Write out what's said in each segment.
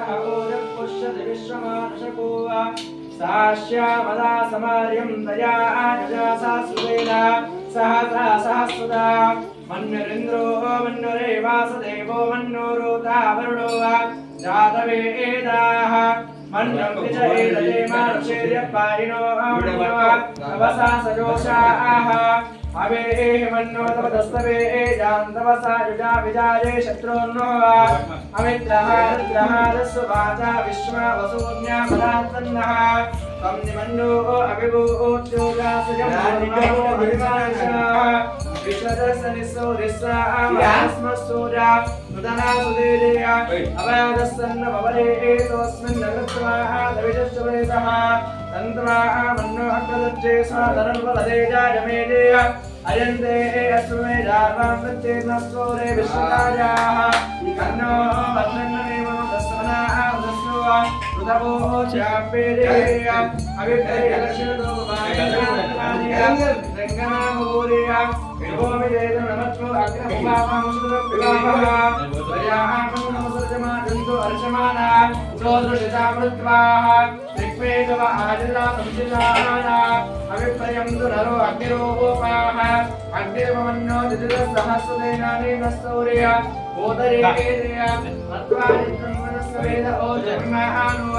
पुष्यति विश्वमानुषको साश्यामदा समार्यं दया आजसा सुवेन सहसा सहस्रदा मन्युरिन्द्रो मन्युरे वासुदेवो मन्युरोता वरुणो वा जातवेदाः అవసాయోషాహేమన్నోదస్తవే జాంతవసాయుజా విజాయే శత్రున్నో అమిత్రహారస్సు వాచా విశ్వావసూన్యామరాత్తన్నః త్వం నిమన్నో అభిభూత్యోజాసుజం అభిమానః విశ్వదర్శనిస్సు నిస్సామస్మస్సూరా నుదనా సుదేదేయ అభయదస్సన్న భవలేహే తోస్మిన్ నగత్వాహ దవిజశ్చవేదః తంత్రాహ మన్నో అగ్రదచ్చే సాధరన్వలదేజాయమేజేయ అయంతే అశ్వమే జార్వాం ప్రత్యేనస్సూరే విశ్వకార్యాః కన్నో వర్ణన్నమేవ దస్వనాః దస్వా రుదవో చాపేదేయ అవిప్రేయ లక్షణో భాగ్యం అభిప్రయం దురరో అగ్నిరోపాహ అగ్నిర్వమన్నో దిదిల సహస్రదేనానేన సౌర్య ఓదరేకేదయ మత్వానిత్రం వనస్వేద ఓ జన్మహానువ.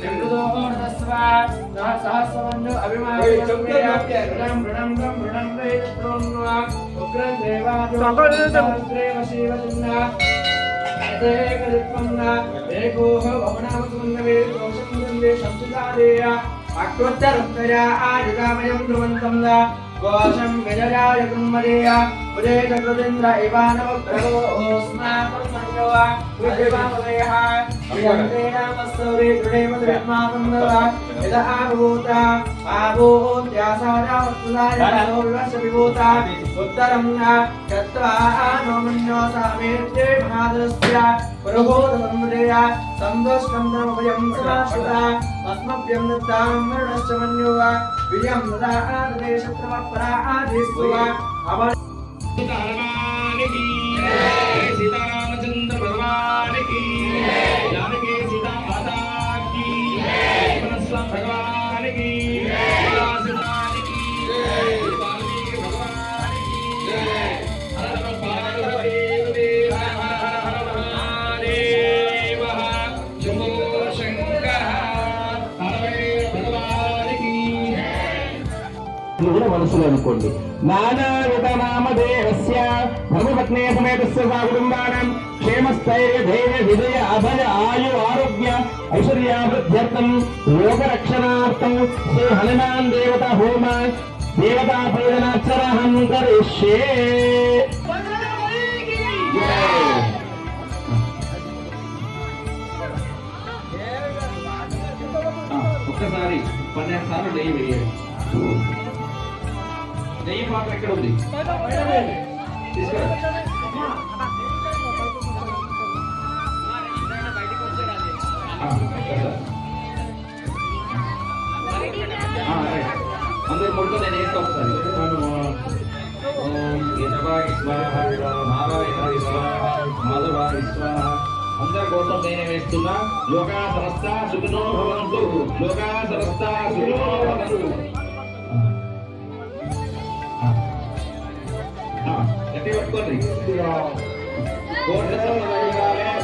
నిమృదో హోనస్వ ఆయుధామయం ధ్రువంతం కోశం విజయాయ కుమ్మరేయ ఉదయ చక్రదేంద్ర ఇవానవ ప్రభోస్మాకం మన్యవ విజయవామదేహ అభియంతే నామస్తౌరే దృఢేమ దృఢమాకం నవ యద ఆభూత ఆభూత్యాసారావత్తులాయ మనో వివశ విభూత ఉత్తరం గత్వా నోమన్యో సామేత్యే మహాదరస్య పురహోదసంవదయ సందోష్కందమభయం సదాశుత అస్మభ్యం దత్తాం మరణశ్చ మన్యువ విజయం దదా ఆదదే శత్రువ ఇది మనసులో అనుకోండి నానావిధ నామదేహస్య ధర్మపత్నే సమేతస్య సా కుటుంబానం క్షేమస్థైర్య ధైర్య విజయ అభయ ఆయు ఆరోగ్య ఐశ్వర్యాభివృద్ధ్యర్థం లోకరక్షణార్థం శ్రీ హనుమాన్ దేవత హోమ దేవతా పూజనాచరహం కరిష్యే. ఒక్కసారి పన్నెండు సార్లు నెయ్యి వేయాలి నెయ్యి పాత్ర ఎక్కడ ఉంది తీసుకురా ఆ, ఒక్కసారి. నేను వేస్తా ఒకసారి ఓం స్వాహ అందరి కోసం నేనే వేస్తున్నా లోకా సమస్త సుఖినో భవంతు లోకా సమస్త సుఖినో భవంతు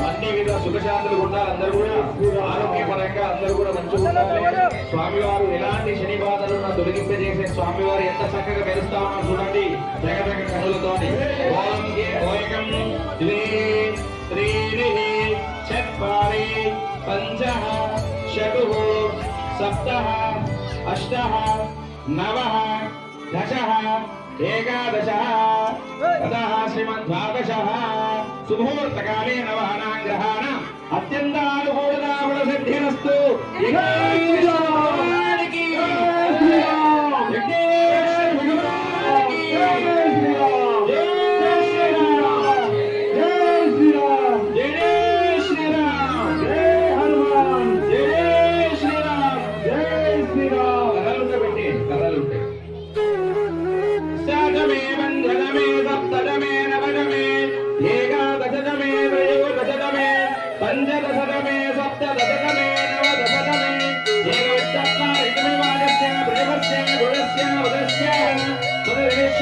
అన్ని విధ సుఖశాంతులు ఉండాలి. అందరూ కూడా ఆరోగ్యపరంగా అందరూ కూడా మంచిగా ఉండాలి. స్వామివారు ఎలాంటి శని బాధలు తొలగింపజేసే స్వామివారు ఎంత చక్కగా మెరుస్తా ఉన్నారు చూడండి. జగదగ కనులతోని ఓం ఓయకం ద్వే త్రీణి చత్వారి పంచ షటు సప్త అష్ట నవ దశ ఏకాదశ తదః శ్రీమద్వాదశः శుభముహూర్తకాలే నవహనాం గ్రహాణ అత్యంత అత్యంతానుకూలతాగుణ సిద్ధిరస్తు నవదమే ఏకాదశదమే